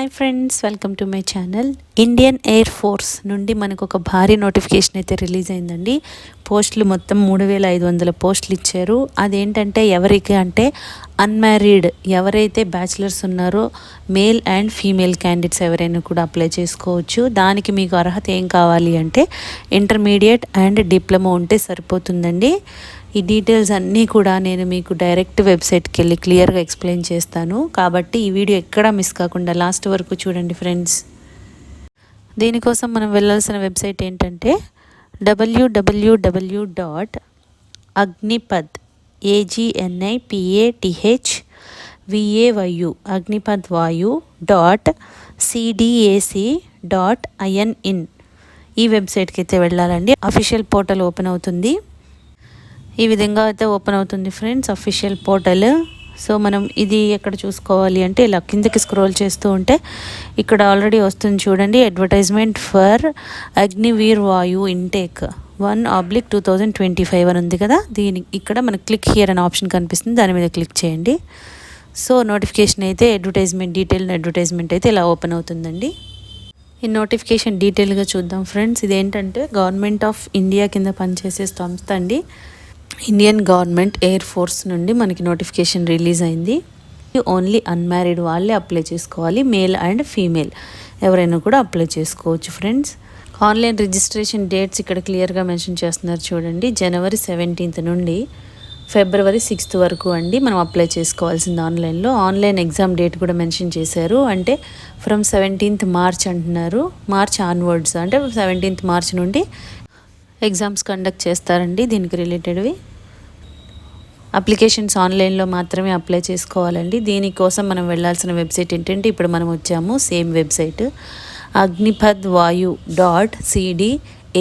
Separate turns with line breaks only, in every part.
Hi friends welcome to my channel Indian air force నుండి మనకు ఒక భారీ నోటిఫికేషన్ అయితే రిలీజ్ అయిందండి. పోస్టులు మొత్తం మూడు వేల ఐదు వందల పోస్టులు ఇచ్చారు. అదేంటంటే ఎవరికి అంటే అన్మ్యారీడ్ ఎవరైతే బ్యాచిలర్స్ ఉన్నారో మేల్ అండ్ ఫీమేల్ క్యాండిడేట్స్ ఎవరైనా కూడా అప్లై చేసుకోవచ్చు. దానికి మీకు అర్హత ఏం కావాలి అంటే ఇంటర్మీడియట్ అండ్ డిప్లొమా ఉంటే సరిపోతుందండి. ఈ డీటెయిల్స్ అన్నీ కూడా నేను మీకు డైరెక్ట్ వెబ్సైట్కి వెళ్ళి క్లియర్గా ఎక్స్ప్లెయిన్ చేస్తాను. కాబట్టి ఈ వీడియో ఎక్కడా మిస్ కాకుండా లాస్ట్ వరకు చూడండి ఫ్రెండ్స్ దీనికోసం మనం వెళ్ళాల్సిన వెబ్సైట్ ఏంటంటే డబ్ల్యూడబ్ల్యూడబ్ల్యూ dot Agnipath ఏజిఎన్ఐ P A T H V A Y U Agnipath Vayu dot C D A C dot I N in ఈ వెబ్సైట్కి అయితే వెళ్ళాలండి. అఫీషియల్ పోర్టల్ ఓపెన్ అవుతుంది. ఈ విధంగా అయితే ఓపెన్ అవుతుంది ఫ్రెండ్స్ అఫీషియల్ పోర్టల్ సో మనం ఇది ఎక్కడ చూసుకోవాలి అంటే ఇలా కిందకి స్క్రోల్ చేస్తూ ఉంటే ఇక్కడ ఆల్రెడీ వస్తుంది చూడండి advertisement for Agniveer Vayu intake one oblique two thousand twenty five అని ఉంది కదా దీని ఇక్కడ మనకి క్లిక్ హియర్ అనే ఆప్షన్ కనిపిస్తుంది దాని మీద క్లిక్ చేయండి. సో నోటిఫికేషన్ అయితే అడ్వర్టైజ్మెంట్ డీటెయిల్ అడ్వర్టైజ్మెంట్ అయితే ఇలా ఓపెన్ అవుతుందండి. ఈ నోటిఫికేషన్ డీటెయిల్గా చూద్దాం ఫ్రెండ్స్ ఇదేంటంటే గవర్నమెంట్ ఆఫ్ ఇండియా కింద పనిచేసే సంస్థ అండి. ఇండియన్ గవర్నమెంట్ ఎయిర్ ఫోర్స్ నుండి మనకి నోటిఫికేషన్ రిలీజ్ అయింది. ఓన్లీ అన్మ్యారీడ్ వాళ్ళే అప్లై చేసుకోవాలి మేల్ అండ్ ఫీమేల్ ఎవరైనా కూడా అప్లై చేసుకోవచ్చు ఫ్రెండ్స్ ఆన్లైన్ రిజిస్ట్రేషన్ డేట్స్ ఇక్కడ క్లియర్గా మెన్షన్ చేస్తున్నారు చూడండి. జనవరి సెవెంటీన్త్ నుండి ఫిబ్రవరి సిక్స్త్ వరకు అండి మనం అప్లై చేసుకోవాల్సింది ఆన్లైన్లో ఆన్లైన్ ఎగ్జామ్ డేట్ కూడా మెన్షన్ చేశారు. అంటే ఫ్రమ్ సెవెంటీన్త్ మార్చ్ అంటున్నారు. మార్చ్ ఆన్వర్డ్స్ అంటే సెవెంటీన్త్ మార్చ్ నుండి ఎగ్జామ్స్ కండక్ట్ చేస్తారండి దీనికి రిలేటెడ్వి. అప్లికేషన్స్ ఆన్లైన్లో మాత్రమే అప్లై చేసుకోవాలండి. దీనికోసం మనం వెళ్ళాల్సిన వెబ్సైట్ ఏంటంటే ఇప్పుడు మనం వచ్చాము same website. Agnipath Vayu dot C D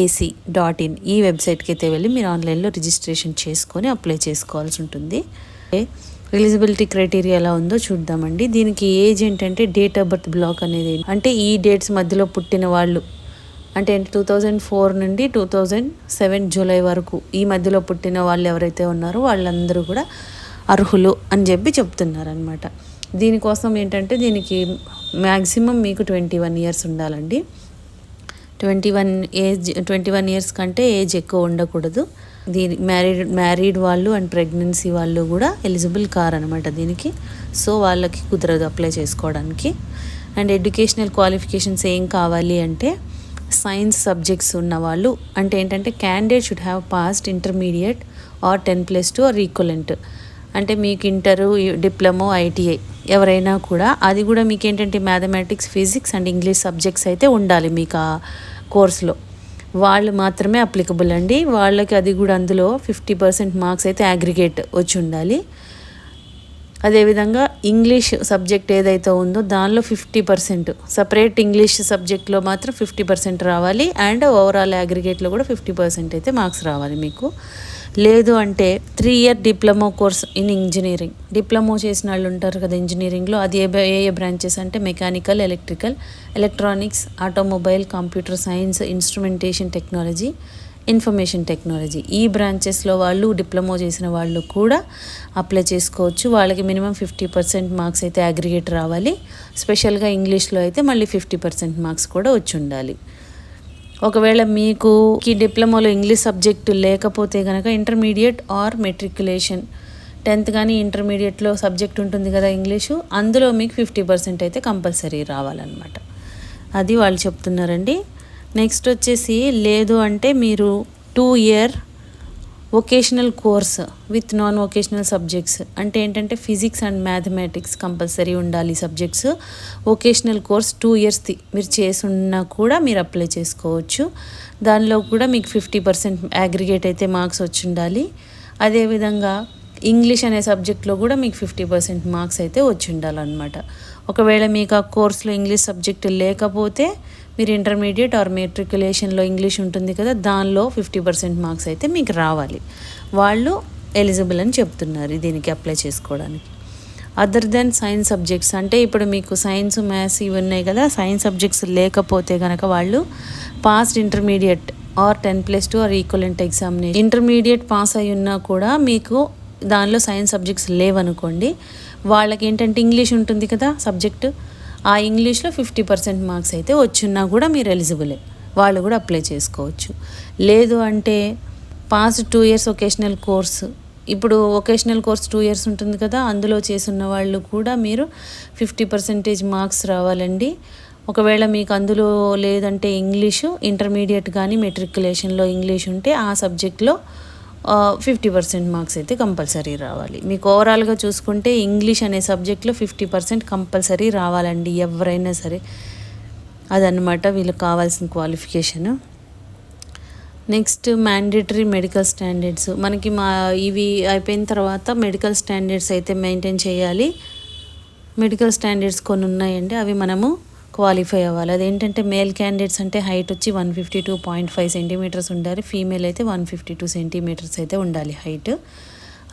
A C dot in ఈ వెబ్సైట్కి అయితే వెళ్ళి మీరు ఆన్లైన్లో రిజిస్ట్రేషన్ చేసుకొని అప్లై చేసుకోవాల్సి ఉంటుంది. ఎలిజిబిలిటీ క్రైటీరియా ఎలా ఉందో చూద్దామండి. దీనికి ఏజ్ ఏంటంటే డేట్ ఆఫ్ బర్త్ బ్లాక్ అనేది అంటే ఈ డేట్స్ మధ్యలో పుట్టిన వాళ్ళు అంటే టూ థౌజండ్ ఫోర్ నుండి టూ థౌజండ్ సెవెన్ జూలై వరకు ఈ మధ్యలో పుట్టిన వాళ్ళు ఎవరైతే ఉన్నారో వాళ్ళందరూ కూడా అర్హులు అని చెప్పి చెప్తున్నారనమాట దీనికోసం ఏంటంటే దీనికి మ్యాక్సిమం మీకు ట్వంటీ వన్ ఇయర్స్ ఉండాలండి. Twenty one age twenty one years కంటే ఏజ్ ఎక్కువ ఉండకూడదు. దీని మ్యారీడ్ మ్యారీడ్ వాళ్ళు అండ్ ప్రెగ్నెన్సీ వాళ్ళు కూడా ఎలిజిబుల్ కార్ అనమాట దీనికి. సో వాళ్ళకి కుదరదు అప్లై చేసుకోవడానికి. అండ్ ఎడ్యుకేషనల్ క్వాలిఫికేషన్స్ ఏం కావాలి అంటే సైన్స్ సబ్జెక్ట్స్ ఉన్నవాళ్ళు అంటే ఏంటంటే candidate should have passed intermediate or ten plus two or equivalent అంటే మీకు ఇంటరు డిప్లొమో ఐటీఐ ఎవరైనా కూడా అది కూడా మీకు ఏంటంటే mathematics physics and English subjects అయితే ఉండాలి మీకు ఆ కోర్సులో వాళ్ళు మాత్రమే అప్లికబుల్ అండి. వాళ్ళకి అది కూడా అందులో ఫిఫ్టీ పర్సెంట్ మార్క్స్ అయితే అగ్రిగేట్ వచ్చి ఉండాలి. అదేవిధంగా ఇంగ్లీష్ సబ్జెక్ట్ ఏదైతే ఉందో దానిలో ఫిఫ్టీ పర్సెంట్. సపరేట్ ఇంగ్లీష్ సబ్జెక్ట్లో మాత్రం ఫిఫ్టీ పర్సెంట్ రావాలి. అండ్ ఓవరాల్ అగ్రిగేట్లో కూడా ఫిఫ్టీ పర్సెంట్ అయితే మార్క్స్ రావాలి మీకు. లేదు అంటే three year diploma course in engineering diploma చేసిన వాళ్ళు ఉంటారు కదా ఇంజనీరింగ్లో అది ఏ ఏ ఏ బ్రాంచెస్ అంటే mechanical electrical electronics automobile computer science instrumentation technology information technology. ఈ బ్రాంచెస్లో వాళ్ళు డిప్లొమా చేసిన వాళ్ళు కూడా అప్లై చేసుకోవచ్చు. వాళ్ళకి మినిమం ఫిఫ్టీ పర్సెంట్ మార్క్స్ అయితే అగ్రిగేట్ రావాలి. స్పెషల్గా ఇంగ్లీష్లో అయితే మళ్ళీ ఫిఫ్టీ పర్సెంట్ మార్క్స్ కూడా వచ్చి ఉండాలి. ఒకవేళ మీకు ఈ డిప్లొమాలో ఇంగ్లీష్ సబ్జెక్టు లేకపోతే కనుక ఇంటర్మీడియట్ ఆర్ మెట్రికులేషన్ టెన్త్ కానీ ఇంటర్మీడియట్లో సబ్జెక్ట్ ఉంటుంది కదా ఇంగ్లీషు అందులో మీకు ఫిఫ్టీ పర్సెంట్ అయితే కంపల్సరీ రావాలన్నమాట. అది వాళ్ళు చెప్తున్నారండి. నెక్స్ట్ వచ్చేసి లేదు అంటే మీరు two year vocational course with non vocational subjects అంటే ఏంటంటే ఫిజిక్స్ అండ్ మ్యాథమెటిక్స్ కంపల్సరీ ఉండాలి సబ్జెక్ట్స్. వొకేషనల్ కోర్స్ టూ ఇయర్స్ది మీరు చేసున్నా కూడా మీరు అప్లై చేసుకోవచ్చు. దానిలో కూడా మీకు ఫిఫ్టీ పర్సెంట్ అగ్రిగేట్ అయితే మార్క్స్ వచ్చి ఉండాలి అదేవిధంగా ఇంగ్లీష్ అనే సబ్జెక్ట్లో కూడా మీకు ఫిఫ్టీ పర్సెంట్ మార్క్స్ అయితే వచ్చి ఉండాలన్నమాట ఒకవేళ మీకు ఆ కోర్సులో ఇంగ్లీష్ సబ్జెక్ట్ లేకపోతే మీరు ఇంటర్మీడియట్ ఆర్ మెట్రికులేషన్లో ఇంగ్లీష్ ఉంటుంది కదా దానిలో ఫిఫ్టీ పర్సెంట్ మార్క్స్ అయితే మీకు రావాలి. వాళ్ళు ఎలిజిబుల్ అని చెప్తున్నారు దీనికి అప్లై చేసుకోవడానికి. అదర్ దెన్ సైన్స్ సబ్జెక్ట్స్ అంటే ఇప్పుడు మీకు సైన్స్ మ్యాథ్స్ ఇవి ఉన్నాయి కదా సైన్స్ సబ్జెక్ట్స్ లేకపోతే కనుక వాళ్ళు passed intermediate or ten plus two or equivalent examination intermediate pass అయి ఉన్నా కూడా మీకు దానిలో సైన్స్ సబ్జెక్ట్స్ లేవనుకోండి వాళ్ళకి ఏంటంటే ఇంగ్లీష్ ఉంటుంది కదా సబ్జెక్టు ఆ ఇంగ్లీష్లో ఫిఫ్టీ పర్సెంట్ మార్క్స్ అయితే వచ్చినా కూడా మీరు ఎలిజిబులే. వాళ్ళు కూడా అప్లై చేసుకోవచ్చు. లేదు అంటే passed two years vocational course ఇప్పుడు ఒకేషనల్ కోర్స్ టూ ఇయర్స్ ఉంటుంది కదా అందులో చేస్తున్న వాళ్ళు కూడా మీరు ఫిఫ్టీ పర్సెంటేజ్ మార్క్స్ రావాలండి. ఒకవేళ మీకు అందులో లేదంటే ఇంగ్లీషు ఇంటర్మీడియట్ కానీ మెట్రికులేషన్లో ఇంగ్లీష్ ఉంటే ఆ సబ్జెక్ట్లో ఫిఫ్టీ పర్సెంట్ మార్క్స్ అయితే కంపల్సరీ రావాలి. మీకు ఓవరాల్గా చూసుకుంటే ఇంగ్లీష్ అనే సబ్జెక్ట్లో ఫిఫ్టీ పర్సెంట్ కంపల్సరీ రావాలండి ఎవరైనా సరే. అదనమాట వీళ్ళకి కావాల్సిన qualification next mandatory medical standards మనకి మా ఇవి అయిపోయిన తర్వాత మెడికల్ స్టాండర్డ్స్ అయితే మెయింటైన్ చేయాలి. మెడికల్ స్టాండర్డ్స్ కొన్ని ఉన్నాయండి అవి మనము క్వాలిఫై అవ్వాలి. అదేంటంటే మేల్ క్యాండిడేట్స్ అంటే హైట్ వచ్చి one fifty two point five centimetres ఉండాలి. ఫీమేల్ అయితే వన్ ఫిఫ్టీ టూ సెంటీమీటర్స్ అయితే ఉండాలి హైట్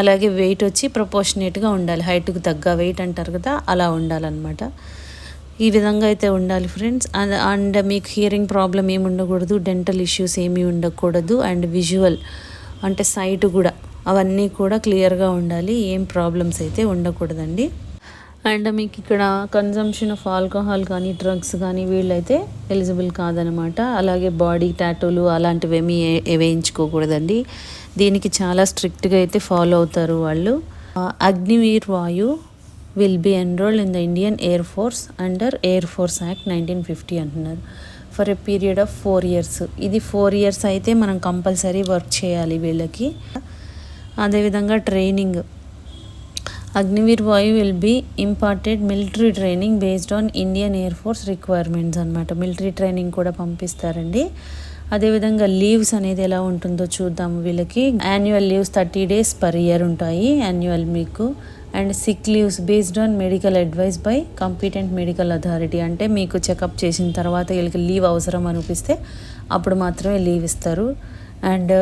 అలాగే వెయిట్ వచ్చి ప్రపోర్షనేట్గా ఉండాలి. హైట్కి తగ్గ వెయిట్ అంటారు కదా అలా ఉండాలన్నమాట. ఈ విధంగా అయితే ఉండాలి ఫ్రెండ్స్ అండ్ అండ్ మీకు హియరింగ్ ప్రాబ్లం ఏమి ఉండకూడదు డెంటల్ ఇష్యూస్ ఏమీ ఉండకూడదు అండ్ విజువల్ అంటే సైట్ కూడా అవన్నీ కూడా క్లియర్గా ఉండాలి. ఏం ప్రాబ్లమ్స్ అయితే ఉండకూడదండి. అండ్ మీకు ఇక్కడ కన్జంప్షన్ ఆఫ్ ఆల్కహాల్ కానీ డ్రగ్స్ కానీ వీళ్ళైతే ఎలిజిబుల్ కాదనమాట. అలాగే బాడీ టాటూలు అలాంటివి ఏమీ వేయించుకోకూడదండి. దీనికి చాలా స్ట్రిక్ట్గా అయితే ఫాలో అవుతారు వాళ్ళు. Agniveer Vayu will be enrolled in the Indian air force under air force act nineteen fifty అంటున్నారు. For a period of four years ఇది ఫోర్ ఇయర్స్ అయితే మనం కంపల్సరీ వర్క్ చేయాలి వీళ్ళకి. అదేవిధంగా training Agniveer Vayu will be imparted military training based on Indian air force requirements అనమాట military training కూడా పంపిస్తారండి. అదేవిధంగా లీవ్స్ అనేది ఎలా ఉంటుందో చూద్దాం వీళ్ళకి. Annual leaves thirty days per year ఉంటాయి యాన్యువల్ మీకు. And sick leaves based on medical advice by competent medical authority. అంటే మీకు చెకప్ చేసిన తర్వాత వీళ్ళకి లీవ్ అవసరం అనిపిస్తే అప్పుడు మాత్రమే లీవ్ ఇస్తారు. అండ్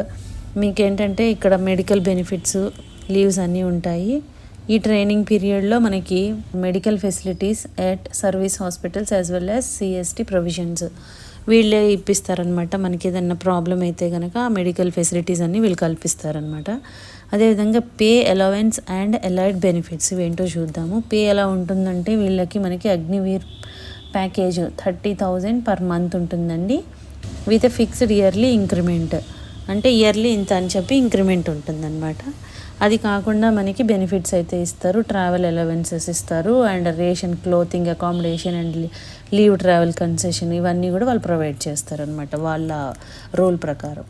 మీకేంటంటే ఇక్కడ మెడికల్ బెనిఫిట్స్ లీవ్స్ అన్నీ ఉంటాయి. ఈ ట్రైనింగ్ పీరియడ్లో మనకి medical facilities at service hospitals as well as CST provisions వీళ్ళే ఇప్పిస్తారనమాట మనకి ఏదన్నా ప్రాబ్లం అయితే కనుక ఆ మెడికల్ ఫెసిలిటీస్ అన్నీ వీళ్ళు కల్పిస్తారనమాట అదేవిధంగా pay allowance and allied benefits ఇవేంటో చూద్దాము. పే ఎలా ఉంటుందంటే వీళ్ళకి మనకి Agniveer package thirty thousand per month ఉంటుందండి. With fixed yearly increment. అంటే ఇయర్లీ ఇంత అని చెప్పి ఇంక్రిమెంట్ ఉంటుందన్నమాట. అది కాకుండా మనకి బెనిఫిట్స్ అయితే ఇస్తారు. ట్రావెల్ అలవెన్సెస్ ఇస్తారు. And ration clothing accommodation and leave travel concession ఇవన్నీ కూడా వాళ్ళు ప్రొవైడ్ చేస్తారనమాట వాళ్ళ రూల్ ప్రకారం.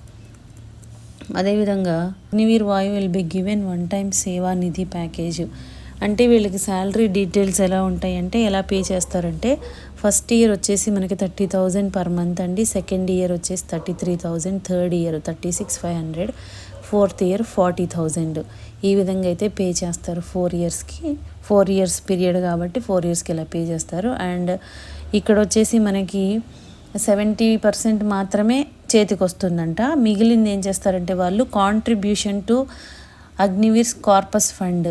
అదేవిధంగా Agniveer Vayu will be given one time Seva Nidhi package అంటే వీళ్ళకి శాలరీ డీటెయిల్స్ ఎలా ఉంటాయంటే ఎలా పే చేస్తారంటే ఫస్ట్ ఇయర్ వచ్చేసి మనకి థర్టీ థౌజండ్ పర్ మంత్ అండి సెకండ్ ఇయర్ వచ్చేసి thirty three thousand third year thirty six five hundred fourth year forty thousand ఈ విధంగా అయితే పే చేస్తారు ఫోర్ ఇయర్స్కి ఫోర్ ఇయర్స్ పీరియడ్ కాబట్టి ఫోర్ ఇయర్స్కి ఇలా పే చేస్తారు. అండ్ ఇక్కడ వచ్చేసి మనకి సెవెంటీ పర్సెంట్ మాత్రమే చేతికి వస్తుందంట. మిగిలింది ఏం చేస్తారంటే వాళ్ళు contribution to Agniveers corpus fund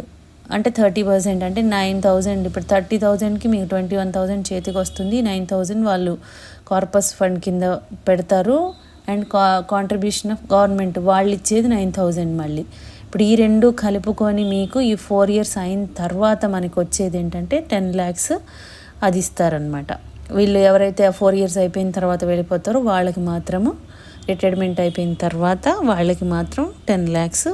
అంటే థర్టీ పర్సెంట్ అంటే నైన్ థౌజండ్ ఇప్పుడు థర్టీ థౌజండ్కి మీకు ట్వంటీ వన్ థౌజండ్ చేతికి వస్తుంది. నైన్ థౌజండ్ వాళ్ళు కార్పస్ ఫండ్ కింద పెడతారు. అండ్ కా కాంట్రిబ్యూషన్ ఆఫ్ గవర్నమెంట్ వాళ్ళు ఇచ్చేది నైన్ థౌజండ్ మళ్ళీ. ఇప్పుడు ఈ రెండు కలుపుకొని మీకు ఈ ఫోర్ ఇయర్స్ అయిన తర్వాత మనకు వచ్చేది ఏంటంటే టెన్ ల్యాక్స్ అది ఇస్తారనమాట వీళ్ళు ఎవరైతే ఫోర్ ఇయర్స్ అయిపోయిన తర్వాత వెళ్ళిపోతారో వాళ్ళకి మాత్రము రిటైర్మెంట్ అయిపోయిన తర్వాత వాళ్ళకి మాత్రం టెన్ ల్యాక్స్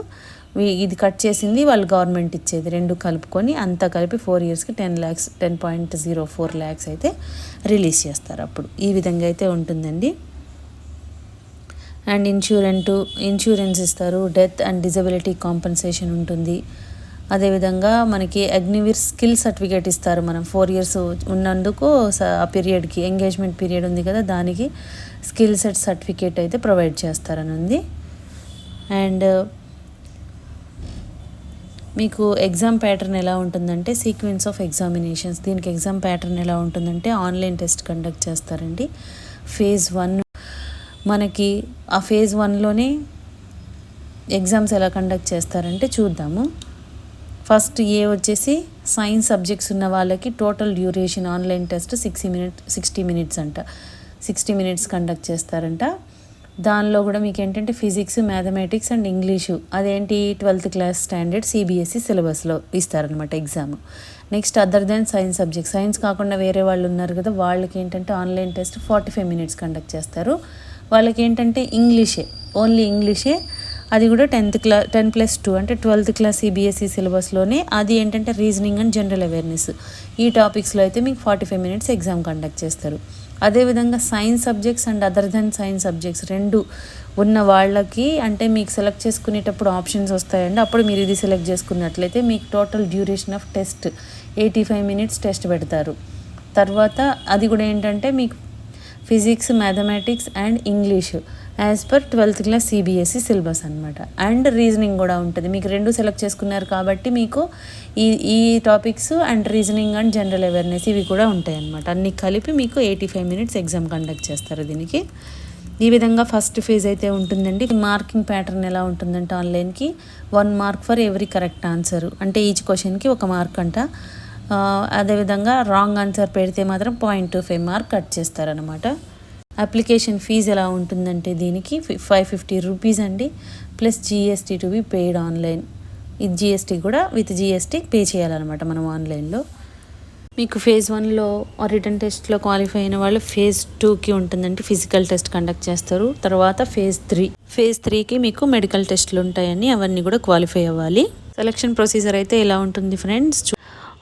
ఇది కట్ చేసింది వాళ్ళు గవర్నమెంట్ ఇచ్చేది. రెండు కలుపుకొని అంతా కలిపి ఫోర్ ఇయర్స్కి ten lakhs ten point zero four lakhs అయితే రిలీజ్ చేస్తారు అప్పుడు. ఈ విధంగా అయితే ఉంటుందండి. అండ్ ఇన్సూరెంటు ఇన్సూరెన్స్ ఇస్తారు. డెత్ అండ్ డిజబిలిటీ కాంపెన్సేషన్ ఉంటుంది. అదేవిధంగా మనకి అగ్నివీర్ స్కిల్ సర్టిఫికేట్ ఇస్తారు మనం. ఫోర్ ఇయర్స్ ఉన్నందుకు ఆ పీరియడ్కి ఎంగేజ్మెంట్ పీరియడ్ ఉంది కదా దానికి స్కిల్ సెట్ సర్టిఫికేట్ అయితే ప్రొవైడ్ చేస్తారని ఉంది అండ్ మీకు ఎగ్జామ్ ప్యాటర్న్ ఎలా ఉంటుందంటే సీక్వెన్స్ ఆఫ్ ఎగ్జామినేషన్స్ దీనికి ఎగ్జామ్ ప్యాటర్న్ ఎలా ఉంటుందంటే ఆన్లైన్ టెస్ట్ కండక్ట్ చేస్తారండి. ఫేజ్ వన్ మనకి ఆ ఫేజ్ వన్లోనే ఎగ్జామ్స్ ఎలా కండక్ట్ చేస్తారంటే చూద్దాము. ఫస్ట్ ఏ వచ్చేసి సైన్స్ సబ్జెక్ట్స్ ఉన్న వాళ్ళకి total duration online test sixty minute sixty minutes అంట. సిక్స్టీ మినిట్స్ కండక్ట్ చేస్తారంట. దానిలో కూడా మీకు ఏంటంటే ఫిజిక్స్ మ్యాథమెటిక్స్ అండ్ ఇంగ్లీషు. అదేంటి? ట్వెల్త్ క్లాస్ స్టాండర్డ్ సిబిఎస్ఈ సిలబస్లో ఇస్తారనమాట exam. Next other than science subject. Science కాకుండా వేరే వాళ్ళు ఉన్నారు కదా వాళ్ళకి ఏంటంటే online test forty five minutes conduct చేస్తారు. వాళ్ళకి ఏంటంటే ఇంగ్లీషే ఓన్లీ ఇంగ్లీషే. అది కూడా టెన్త్ క్లా టెన్ ప్లస్ టూ అంటే ట్వెల్త్ క్లాస్ సిబిఎస్ఈ సిలబస్లోనే. అది ఏంటంటే రీజనింగ్ అండ్ జనరల్ అవేర్నెస్. ఈ టాపిక్స్లో అయితే మీకు forty five minutes exam conduct చేస్తారు. అదేవిధంగా science subjects and other than science subjects రెండు ఉన్న వాళ్ళకి అంటే మీకు సెలెక్ట్ చేసుకునేటప్పుడు ఆప్షన్స్ వస్తాయండి. అప్పుడు మీరు ఇది సెలెక్ట్ చేసుకున్నట్లయితే మీకు total duration of test eighty five minutes test పెడతారు. తర్వాత అది కూడా ఏంటంటే మీకు physics mathematics and English. As per twelfth class CBSE syllabus అనమాట అండ్ రీజనింగ్ కూడా ఉంటుంది. మీకు రెండు సెలెక్ట్ చేసుకున్నారు కాబట్టి మీకు ఈ ఈ topics and reasoning and general awareness ఇవి కూడా ఉంటాయి అనమాట అన్ని కలిపి మీకు eighty five minutes exam conduct చేస్తారు దీనికి. ఈ విధంగా ఫస్ట్ ఫేజ్ అయితే ఉంటుందండి. మార్కింగ్ ప్యాటర్న్ ఎలా ఉంటుందంటే ఆన్లైన్కి one mark for every correct answer అంటే ఈచ్ క్వశ్చన్కి ఒక మార్క్ అంట. అదేవిధంగా రాంగ్ ఆన్సర్ పెడితే మాత్రం point two five mark cut చేస్తారనమాట అప్లికేషన్ ఫీజు ఎలా ఉంటుందంటే దీనికి ఫైవ్ ఫిఫ్టీ రూపీస్ అండి plus GST to be paid online ఇది జిఎస్టీ కూడా విత్ జిఎస్టీ పే చేయాలన్నమాట మనం ఆన్లైన్లో మీకు ఫేజ్ వన్లో రిటర్న్ టెస్ట్లో క్వాలిఫై అయిన వాళ్ళు ఫేజ్ టూకి ఉంటుందంటే ఫిజికల్ టెస్ట్ కండక్ట్ చేస్తారు. తర్వాత ఫేజ్ త్రీ ఫేజ్ త్రీకి మీకు మెడికల్ టెస్ట్లు ఉంటాయని అవన్నీ కూడా క్వాలిఫై అవ్వాలి. సెలక్షన్ ప్రొసీజర్ అయితే ఎలా ఉంటుంది ఫ్రెండ్స్